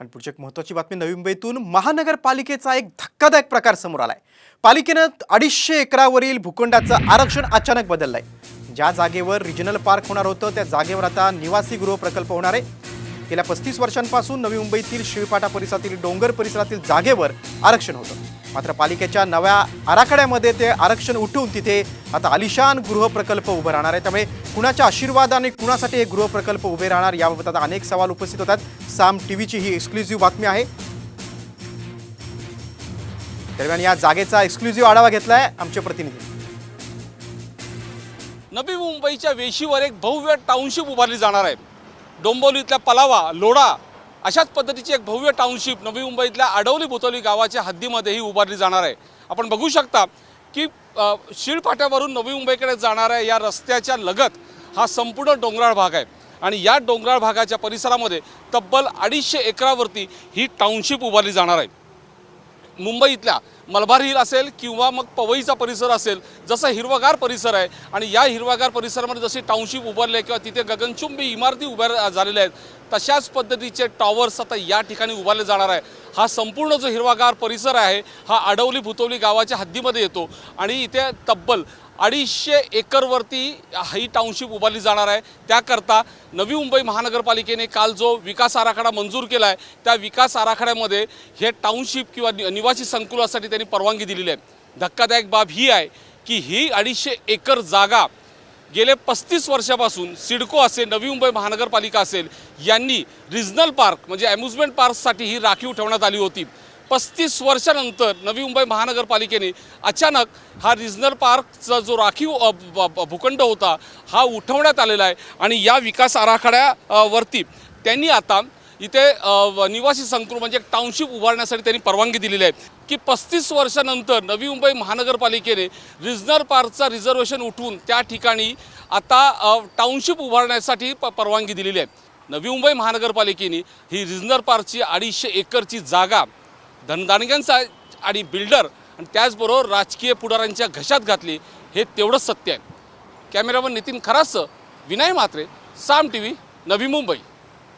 आणि पुढची एक महत्त्वाची बातमी नवी मुंबईतून महानगरपालिकेचा एक धक्कादायक प्रकार समोर आलाय. पालिकेनं अडीचशे एकरावरील भूखंडाचं आरक्षण अचानक बदललंय. ज्या जागेवर रिजनल पार्क होणार होतं त्या जागेवर आता निवासी गृह प्रकल्प होणार आहे. गेल्या पस्तीस वर्षांपासून नवी मुंबईतील शिळपाटा परिसरातील डोंगर परिसरातील जागेवर आरक्षण होतं. मात्र पालिकेच्या नव्या आराखड्यामध्ये ते आरक्षण उठून तिथे आता आलिशान गृहप्रकल्प उभे राहणार आहे. त्यामुळे कुणाच्या आशीर्वादाने कुणासाठी हे गृहप्रकल्प उभे राहणार याबाबत आता अनेक सवाल उपस्थित होतात. साम टी व्हीची ही एक्सक्लुझिव्ह बातमी आहे. दरम्यान या जागेचा एक्सक्लुझिव्ह आढावा घेतलाय आमचे प्रतिनिधी. नवी मुंबईच्या वेशीवर एक भव्य टाउनशिप उभारली जाणार आहे. डोंबोलीतल्या पलावा लोढा अशाच पद्धतीची एक भव्य टाउनशिप नवी मुंबईतल्या आडवली बुतवली गावाच्या हद्दीमध्ये ही उभारली जाणार आहे. आपण बघू शकता की शिळपाट्यावरून नवी मुंबईकडे जाणाऱ्या या रस्त्याच्या लगत हा संपूर्ण डोंगराळ भाग आहे. आणि या डोंगराळ भागाच्या परिसरामध्ये तब्बल अडीचशे एकरावरती ही टाउनशिप उभारली जाणार आहे. मुंबईतल्या मलबार हिल असेल किंवा मग पवईचा परिसर असेल जसा हिरवागार परिसर आहे आणि या हिरवागार परिसरामध्ये जशी टाउनशिप उभारली आहे किंवा तिथे गगनचुंबी इमारती उभ्या झालेल्या आहेत तशाच पद्धतीचे टॉवर्स आता या ठिकाणी उभारले जाणार आहे. हा संपूर्ण जो हिरवागार परिसर आहे हा आडवली भुतवली गावाच्या हद्दीमध्ये येतो आणि इथे तब्बल अडीचशे एकरवरती ही टाउनशिप उभारली जाणार आहे. त्याकरता नवी मुंबई महानगरपालिकेने काल जो विकास आराखडा मंजूर केला आहे त्या विकास आराखड्यामध्ये हे टाउनशिप किंवा नि- निवासी संकुलासाठी त्यांनी परवानगी दिलेली आहे. धक्कादायक बाब ही आहे की ही अडीचशे एकर जागा गेले पस्तीस वर्षापासून सिडको असेल नवी मुंबई महानगरपालिका असेल यांनी रिजनल पार्क म्हणजे अम्युजमेंट पार्कसाठी ही राखीव ठेवण्यात आली होती. पस्तीस वर्षानंतर नवी मुंबई महानगरपालिकेने अचानक हा रिजनल पार्कचा जो राखीव भूखंड होता हा उठवण्यात आलेला आहे आणि या विकास आराखड्यावरती त्यांनी आता इथे निवासी संकुल म्हणजे एक टाउनशिप उभारण्यासाठी त्यांनी परवानगी दिलेली आहे की पस्तीस वर्षानंतर नवी मुंबई महानगरपालिकेने रिजनल पार्कचा रिझर्वेशन उठवून त्या ठिकाणी आता टाउनशिप उभारण्यासाठी प परवानगी दिलेली आहे. नवी मुंबई महानगरपालिकेने ही रिजनल पार्कची अडीचशे एकरची जागा धनदानग्यांचा आणि बिल्डर आणि त्याचबरोबर राजकीय पुढाऱ्यांच्या घशात घातली हे तेवढंच सत्य आहे. कॅमेरामन नितीन खरासं विनय मात्रे साम टी व्ही नवी मुंबई.